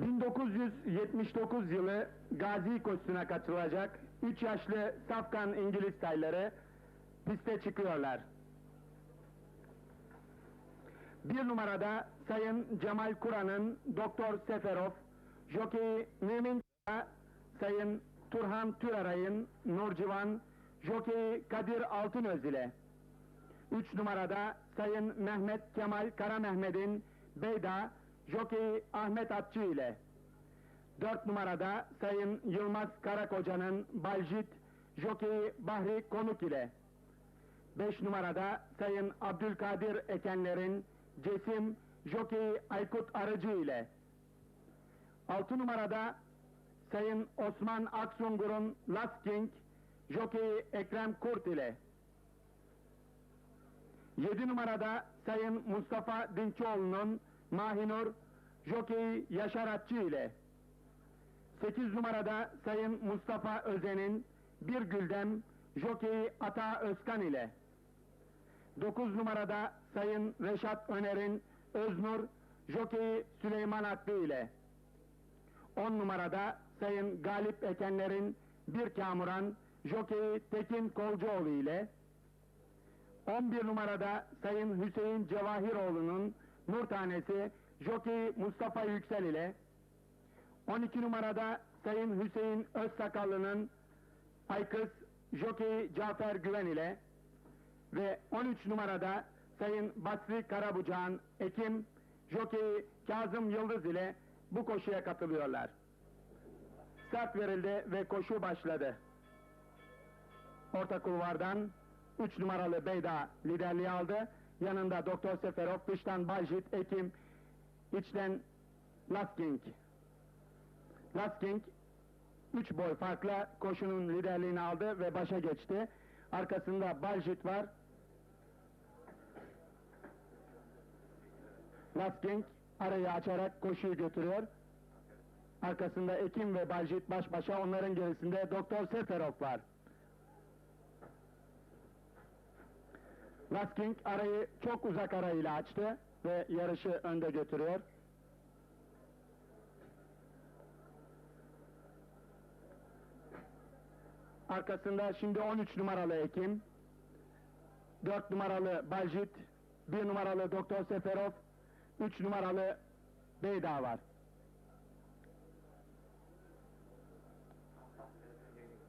1979 yılı Gazi koşusuna katılacak 3 yaşlı Safkan İngiliz tayları piste çıkıyorlar. Bir numarada Sayın Cemal Kur'an'ın Doktor Seferov, Jockey Mümin Sayın Turhan Türaray'ın Nurcivan, Jockey Kadir Altınöz ile. Üç numarada Sayın Mehmet Kemal Karamehmet'in Beyda, Jockey Ahmet Atçı ile. Dört numarada Sayın Yılmaz Karakoca'nın Baljit, Jockey Bahri Konuk ile. Beş numarada Sayın Abdülkadir Ekenler'in Cesim, Jockey Aykut Arıcı ile. Altı numarada Sayın Osman Aksungur'un Last King, Jockey Ekrem Kurt ile. Yedi numarada Sayın Mustafa Dinçoğlu'nun Mahinur, Jockey Yaşar Atçı ile. Sekiz numarada Sayın Mustafa Özen'in Bir Güldem, Jockey Ata Özkan ile. 9 numarada Sayın Reşat Öner'in Öznur, Jockey Süleyman Hakkı ile. 10 numarada Sayın Galip Ekenler'in Bir Kamuran, Jockey Tekin Kolcuoğlu ile. 11 numarada Sayın Hüseyin Cevahiroğlu'nun Nur Tanesi, Jockey Mustafa Yüksel ile. 12 numarada Sayın Hüseyin Özsakallı'nın Aykız, Jockey Cafer Güven ile ve 13 numarada Sayın Basri Karabucağ'ın Ekim, Jockey Kazım Yıldız ile bu koşuya katılıyorlar. Start verildi ve koşu başladı. Orta kulvardan 3 numaralı Beyda liderliği aldı. Yanında Doktor Seferov, dıştan Bajit, Ekim, içten Lasking. Lasking 3 boy farkla koşunun liderliğini aldı ve başa geçti. Arkasında Baljit var. Lasking arayı açarak koşuyu götürüyor. Arkasında Ekim ve Baljit baş başa onların gerisinde Doktor Seferov var. Lasking arayı çok uzak arayla açtı ve yarışı önde götürüyor. Arkasında şimdi 13 numaralı Ekim, 4 numaralı Baljit, 1 numaralı Doktor Seferov, 3 numaralı Beyda var.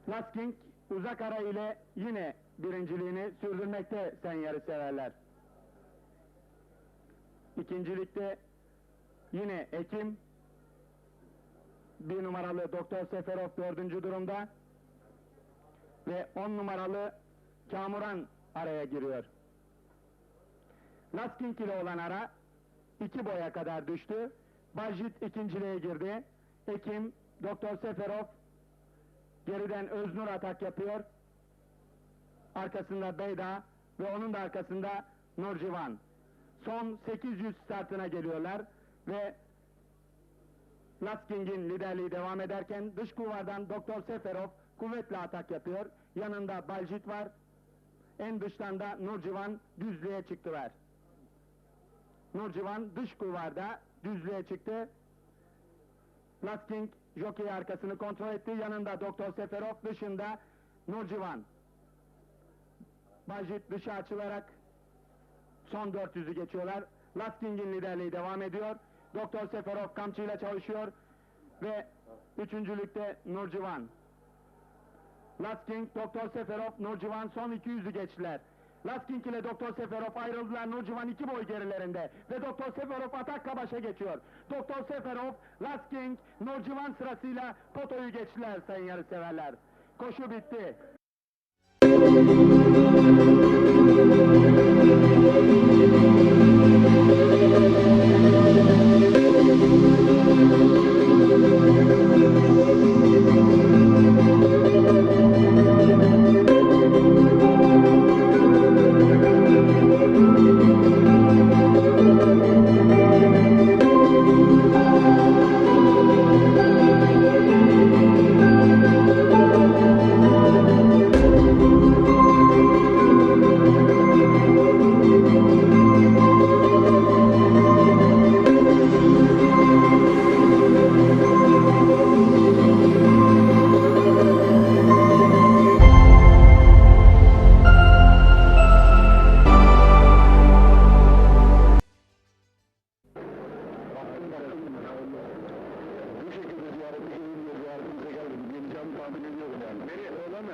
Lasking uzak ara ile yine birinciliğini sürdürmekte sen yarı severler. İkincilikte yine Ekim, bir numaralı Doktor Seferov dördüncü durumda ve on numaralı Kamuran araya giriyor. Lasking ile olan ara iki boya kadar düştü. Bajit ikinciliğe girdi. Ekim, Doktor Seferov geriden Öznur atak yapıyor. Arkasında Beyda ve onun da arkasında Nurcivan. Son 800 startına geliyorlar ve Lasking'in liderliği devam ederken dış kuvardan Doktor Seferov kuvvetle atak yapıyor. Yanında Baljit var. En dıştan da Nurcivan düzlüğe çıktılar. Nurcivan dış kuvarda düzlüğe çıktı. Lasking jockey arkasını kontrol etti. Yanında Doktor Seferov dışında Nurcivan. Bajit dışa açılarak son 400'ü geçiyorlar. Lasking'in liderliği devam ediyor. Doktor Seferov kamçıyla çalışıyor ve üçüncülükte Nurcivan. Lasking, Doktor Seferov, Nurcivan son 200'ü geçtiler. Lasking ile Doktor Seferov ayrıldılar. Nurcivan iki boy gerilerinde. Ve Doktor Seferov atakla başa geçiyor. Doktor Seferov, Lasking, Nurcivan sırasıyla potoyu geçtiler sayın yarışseverler. Koşu bitti. Tahmin ediyorum yani. Beni öyle mi?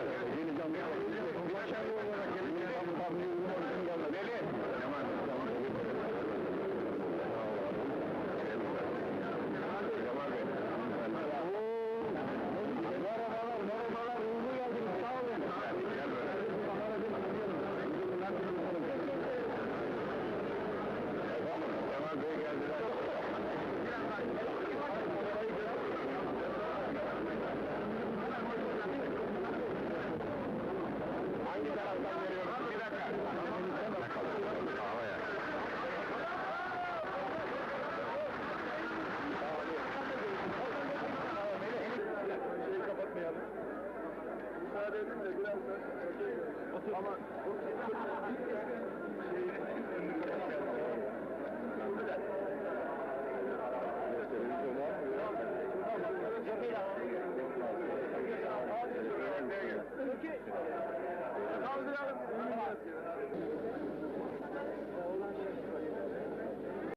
Ama